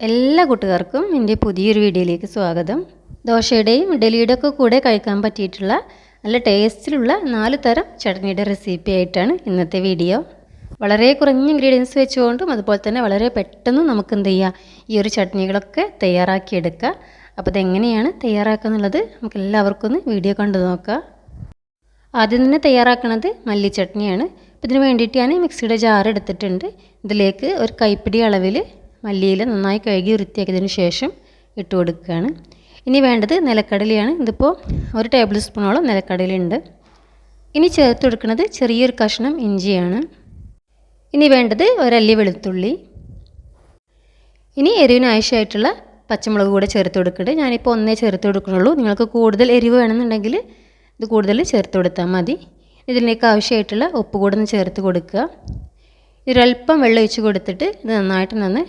എല്ലാ കൂട്ടുകാർക്കും എന്റെ പുതിയൊരു വീഡിയോയിലേക്ക് സ്വാഗതം. ദോശയുടെയും ഇഡലിയുടെ ഒക്കെ കൂടെ കഴിക്കാൻ പറ്റിയിട്ടുള്ള നല്ല ടേസ്റ്റിലുള്ള നാല് തരം ചട്നിയുടെ റെസിപ്പി ആയിട്ടാണ് ഇന്നത്തെ വീഡിയോ. വളരെ കുറഞ്ഞ ഇൻഗ്രീഡിയൻസ് വെച്ചുകൊണ്ടും അതുപോലെ തന്നെ വളരെ പെട്ടെന്ന് നമുക്ക് എന്ത് ചെയ്യാം? ഈ ഒരു ചട്നികളൊക്കെ തയ്യാറാക്കിയെടുക്കുക അപ്പോൾ ഇതെങ്ങനെയാണ് തയ്യാറാക്കുക എന്നുള്ളത് നമുക്ക് എല്ലാവർക്കും ഒന്ന് വീഡിയോ കണ്ടു നോക്കാം. ആദ്യം തന്നെ തയ്യാറാക്കുന്നത് മല്ലി ചട്നിയാണ് ഇതിന് വേണ്ടിയിട്ട് ഞാൻ മിക്സിയുടെ ജാർ എടുത്തിട്ടുണ്ട്. ഇതിലേക്ക് ഒരു കൈപ്പിടി അളവിൽ മല്ലിയില നന്നായി കഴുകി വൃത്തിയാക്കിയതിന് ശേഷം ഇട്ട് കൊടുക്കുകയാണ്. ഇനി വേണ്ടത് നിലക്കടലയാണ്. ഇതിപ്പോൾ ഒരു ടേബിൾ സ്പൂണോളം നിലക്കടലയുണ്ട് ഇനി ചേർത്ത് കൊടുക്കുന്നത് ചെറിയൊരു കഷ്ണം ഇഞ്ചിയാണ്. ഇനി വേണ്ടത് ഒരല്ലി വെളുത്തുള്ളി. ഇനി എരിവിന് ആവശ്യമായിട്ടുള്ള പച്ചമുളക് കൂടെ ചേർത്ത് കൊടുക്കുന്നുണ്ട് ഞാനിപ്പോൾ ഒന്നേ ചേർത്ത് കൊടുക്കുന്നുള്ളൂ. നിങ്ങൾക്ക് കൂടുതൽ എരിവ് വേണമെന്നുണ്ടെങ്കിൽ ഇത് കൂടുതൽ ചേർത്ത് കൊടുത്താൽ മതി. ഇതിലേക്ക് ആവശ്യമായിട്ടുള്ള ഉപ്പ് കൂടെ ഒന്ന് ചേർത്ത് കൊടുക്കുക. ഒരല്പം വെള്ളം ഒഴിച്ച് കൊടുത്തിട്ട് ഇത് നന്നായിട്ട് നന്ന്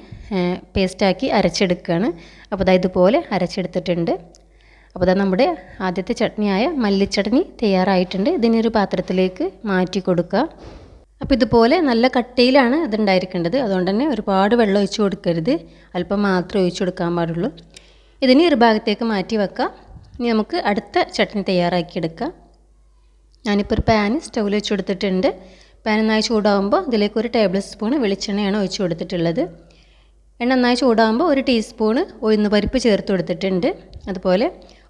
പേസ്റ്റാക്കി അരച്ചെടുക്കുകയാണ് അപ്പോൾ അതായത് ഇതുപോലെ അരച്ചെടുത്തിട്ടുണ്ട്. അപ്പോൾ അതാ നമ്മുടെ ആദ്യത്തെ ചട്നിയായ മല്ലിച്ചട്നി തയ്യാറായിട്ടുണ്ട്. ഇതിനൊരു പാത്രത്തിലേക്ക് മാറ്റി കൊടുക്കുക. അപ്പോൾ ഇതുപോലെ നല്ല കട്ടയിലാണ് ഇതുണ്ടായിരിക്കേണ്ടത്. അതുകൊണ്ട് തന്നെ ഒരുപാട് വെള്ളം ഒഴിച്ച് കൊടുക്കരുത്. അല്പം മാത്രം ഒഴിച്ചു കൊടുക്കാൻ പാടുള്ളൂ. ഇതിനെ ഒരു ഭാഗത്തേക്ക് മാറ്റി വെക്കാം ഇനി നമുക്ക് അടുത്ത ചട്നി തയ്യാറാക്കിയെടുക്കാം ഞാനിപ്പോൾ ഒരു പാൻ സ്റ്റൗവിൽ വെച്ച് കൊടുത്തിട്ടുണ്ട്. പാൻ നന്നായി ചൂടാകുമ്പോൾ ഇതിലേക്ക് ഒരു ടേബിൾ സ്പൂൺ വെളിച്ചെണ്ണയാണ് ഒഴിച്ച് കൊടുത്തിട്ടുള്ളത്. എണ്ണ നന്നായി ചൂടാകുമ്പോൾ ഒരു ടീസ്പൂണ് ഉഴുന്ന് പരിപ്പ് ചേർത്ത് കൊടുത്തിട്ടുണ്ട്. അതുപോലെ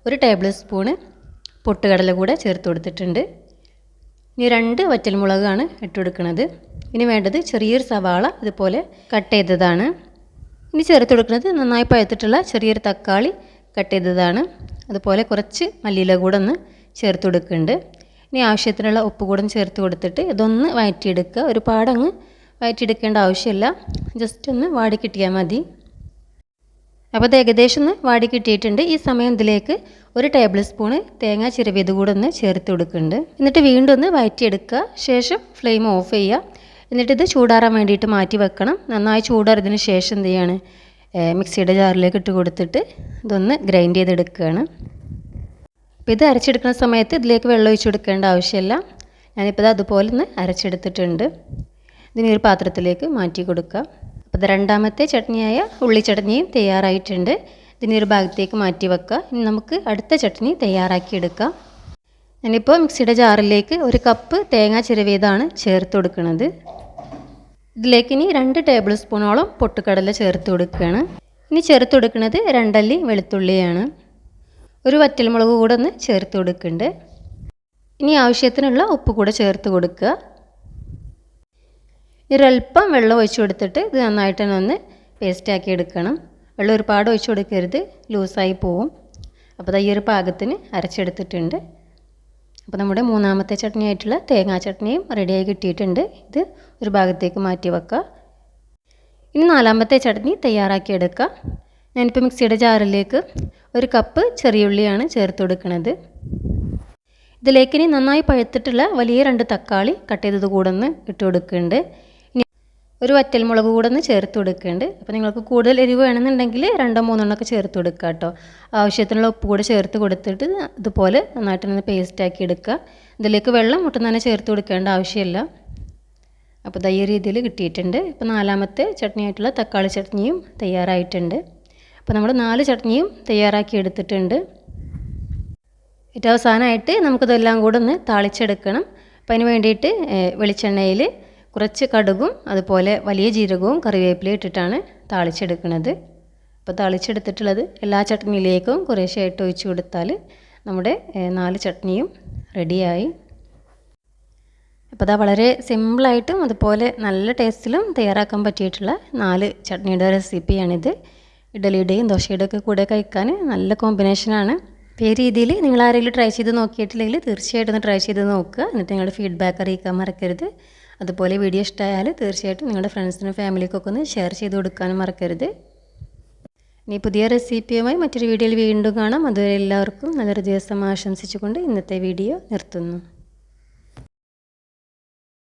ഒരു ടേബിൾ സ്പൂണ് പൊട്ടുകടല കൂടെ ചേർത്ത് കൊടുത്തിട്ടുണ്ട്. ഇനി രണ്ട് വറ്റൽമുളകാണ് ഇട്ട് കൊടുക്കുന്നത്. ഇനി വേണ്ടത് ചെറിയൊരു സവാള ഇതുപോലെ കട്ട് ചെയ്തതാണ്. ഇനി ചേർത്ത് കൊടുക്കുന്നത് നന്നായി പഴുത്തിട്ടുള്ള ചെറിയൊരു തക്കാളി കട്ട് ചെയ്തതാണ്. അതുപോലെ കുറച്ച് മല്ലിയില കൂടെ ഒന്ന് ചേർത്ത് കൊടുക്കുന്നുണ്ട്. ഇനി ആവശ്യത്തിനുള്ള ഉപ്പ് കൂടെ ചേർത്ത് കൊടുത്തിട്ട് ഇതൊന്ന് വഴറ്റിയെടുക്കുക ഒരുപാട് അങ്ങ് വഴറ്റിയെടുക്കേണ്ട ആവശ്യമില്ല. ജസ്റ്റ് ഒന്ന് വാടി കിട്ടിയാൽ മതി. അപ്പോൾ അത് ഏകദേശം ഒന്ന് വാടി കിട്ടിയിട്ടുണ്ട്. ഈ സമയം ഇതിലേക്ക് ഒരു ടേബിൾ സ്പൂണ് തേങ്ങ ചിരവിയത് കൂടെ ഒന്ന് ചേർത്ത് കൊടുക്കുന്നുണ്ട്. എന്നിട്ട് വീണ്ടും ഒന്ന് വയറ്റിയെടുക്കുക ശേഷം ഫ്ലെയിം ഓഫ് ചെയ്യുക. എന്നിട്ട് ഇത് ചൂടാറാൻ വേണ്ടിയിട്ട് മാറ്റി വെക്കണം. നന്നായി ചൂടാറിയതിന് ശേഷം എന്ത് ചെയ്യാണ്? മിക്സിയുടെ ജാറിലേക്ക് ഇട്ട് കൊടുത്തിട്ട് ഇതൊന്ന് ഗ്രൈൻഡ് ചെയ്തെടുക്കുകയാണ്. അപ്പോൾ ഇത് അരച്ചെടുക്കുന്ന സമയത്ത് ഇതിലേക്ക് വെള്ളം ഒഴിച്ചെടുക്കേണ്ട ആവശ്യമില്ല. ഞാനിപ്പോൾ ഇത് അതുപോലെ ഒന്ന് അരച്ചെടുത്തിട്ടുണ്ട്. ഇതിന് ഒരു പാത്രത്തിലേക്ക് മാറ്റി കൊടുക്കുക. അപ്പോൾ രണ്ടാമത്തെ ചട്നിയായ ഉള്ളി ചട്നിയും തയ്യാറായിട്ടുണ്ട്. ഇതിനെ ഒരു ഭാഗത്തേക്ക് മാറ്റി വെക്കുക. ഇനി നമുക്ക് അടുത്ത ചട്നി തയ്യാറാക്കിയെടുക്കാം ഞാനിപ്പോൾ മിക്സിയുടെ ജാറിലേക്ക് ഒരു കപ്പ് തേങ്ങ ചിരവിയതാണ് ചേർത്ത് കൊടുക്കുന്നത്. ഇതിലേക്ക് ഇനി രണ്ട് ടേബിൾ സ്പൂണോളം പൊട്ടുകടല ചേർത്ത് കൊടുക്കുകയാണ്. ഇനി ചേർത്ത് കൊടുക്കുന്നത് രണ്ടല്ലി വെളുത്തുള്ളിയാണ്. ഒരു വറ്റൽമുളക് കൂടെ ഒന്ന് ചേർത്ത് കൊടുക്കുന്നുണ്ട്. ഇനി ആവശ്യത്തിനുള്ള ഉപ്പ് കൂടെ ചേർത്ത് കൊടുക്കുക. ഒരല്പം വെള്ളം ഒഴിച്ച് കൊടുത്തിട്ട് ഇത് നന്നായിട്ട് തന്നെ ഒന്ന് പേസ്റ്റാക്കി എടുക്കണം. വെള്ളം ഒരുപാട് ഒഴിച്ച് കൊടുക്കരുത്. ലൂസായി പോവും. അപ്പോൾ ഈ ഒരു പാകത്തിന് അരച്ചെടുത്തിട്ടുണ്ട്. അപ്പോൾ നമ്മുടെ മൂന്നാമത്തെ ചട്നി ആയിട്ടുള്ള തേങ്ങാ ചട്നിയും റെഡിയായി കിട്ടിയിട്ടുണ്ട്. ഇത് ഒരു ഭാഗത്തേക്ക് മാറ്റി വെക്കുക ഇനി നാലാമത്തെ ചട്നി തയ്യാറാക്കിയെടുക്കുക ഞാനിപ്പോൾ മിക്സിയുടെ ജാറിലേക്ക് ഒരു കപ്പ് ചെറിയുള്ളിയാണ് ചേർത്ത് കൊടുക്കുന്നത് ഇതിലേക്ക് ഇനി നന്നായി പഴുത്തിട്ടുള്ള വലിയ രണ്ട് തക്കാളി കട്ട് ചെയ്തത് കൂടെ ഒന്ന് ഇട്ട് കൊടുക്കുന്നുണ്ട്. ഒരു വറ്റൽമുളക് കൂടെ ഒന്ന് ചേർത്ത് കൊടുക്കുന്നുണ്ട് അപ്പോൾ നിങ്ങൾക്ക് കൂടുതൽ എരിവ് വേണമെന്നുണ്ടെങ്കിൽ രണ്ടോ മൂന്നെണ്ണമൊക്കെ ചേർത്ത് കൊടുക്കുക കേട്ടോ. ആവശ്യത്തിനുള്ള ഉപ്പ് കൂടെ ചേർത്ത് കൊടുത്തിട്ട് ഇതുപോലെ നന്നായിട്ട് ഒന്ന് പേസ്റ്റാക്കി എടുക്കുക. ഇതിലേക്ക് വെള്ളം ഒട്ടും തന്നെ ചേർത്ത് കൊടുക്കേണ്ട ആവശ്യമില്ല. അപ്പോൾ ഈ രീതിയിൽ കിട്ടിയിട്ടുണ്ട്. ഇപ്പോൾ നാലാമത്തെ ചട്നിയായിട്ടുള്ള തക്കാളി ചട്നിയും തയ്യാറായിട്ടുണ്ട്. അപ്പോൾ നമ്മൾ നാല് ചട്നിയും തയ്യാറാക്കി എടുത്തിട്ടുണ്ട്. ഏറ്റവും അവസാനമായിട്ട് നമുക്കിതെല്ലാം കൂടെ ഒന്ന് താളിച്ചെടുക്കണം. അപ്പോൾ അതിന് വേണ്ടിയിട്ട് വെളിച്ചെണ്ണയിൽ കുറച്ച് കടുകും അതുപോലെ വലിയ ജീരകവും കറിവേപ്പിലയും ഇട്ടിട്ടാണ് താളിച്ചെടുക്കുന്നത്. അപ്പോൾ താളിച്ചെടുത്തിട്ടുള്ളത് എല്ലാ ചട്നിയിലേക്കും കുറേശ്ശായിട്ട് ഒഴിച്ചു കൊടുത്താൽ നമ്മുടെ നാല് ചട്നിയും റെഡിയായി. അപ്പോൾ അതാ വളരെ സിമ്പിളായിട്ടും അതുപോലെ നല്ല ടേസ്റ്റിലും തയ്യാറാക്കാൻ പറ്റിയിട്ടുള്ള നാല് ചട്നിയുടെ റെസിപ്പിയാണിത്. ഇഡലിയുടെയും ദോശയുടെയും ഒക്കെ കൂടെ കഴിക്കാൻ നല്ല കോമ്പിനേഷനാണ്. അപ്പോൾ ഈ രീതിയിൽ നിങ്ങൾ ആരെങ്കിലും ട്രൈ ചെയ്ത് നോക്കിയിട്ടില്ലെങ്കിൽ തീർച്ചയായിട്ടും ഒന്ന് ട്രൈ ചെയ്ത് നോക്കുക. എന്നിട്ട് നിങ്ങളുടെ ഫീഡ്ബാക്ക് അറിയിക്കാൻ മറക്കരുത്. അതുപോലെ വീഡിയോ ഇഷ്ടമായാൽ തീർച്ചയായിട്ടും നിങ്ങളുടെ ഫ്രണ്ട്സിനും ഫാമിലിക്കൊക്കെ ഒന്ന് ഷെയർ ചെയ്ത് കൊടുക്കാനും മറക്കരുത്. ഇനി പുതിയ റെസിപ്പിയുമായി മറ്റൊരു വീഡിയോയിൽ വീണ്ടും കാണാം. അതുവരെ എല്ലാവർക്കും നല്ലൊരു ദിവസം ആശംസിച്ചുകൊണ്ട് ഇന്നത്തെ വീഡിയോ നിർത്തുന്നു.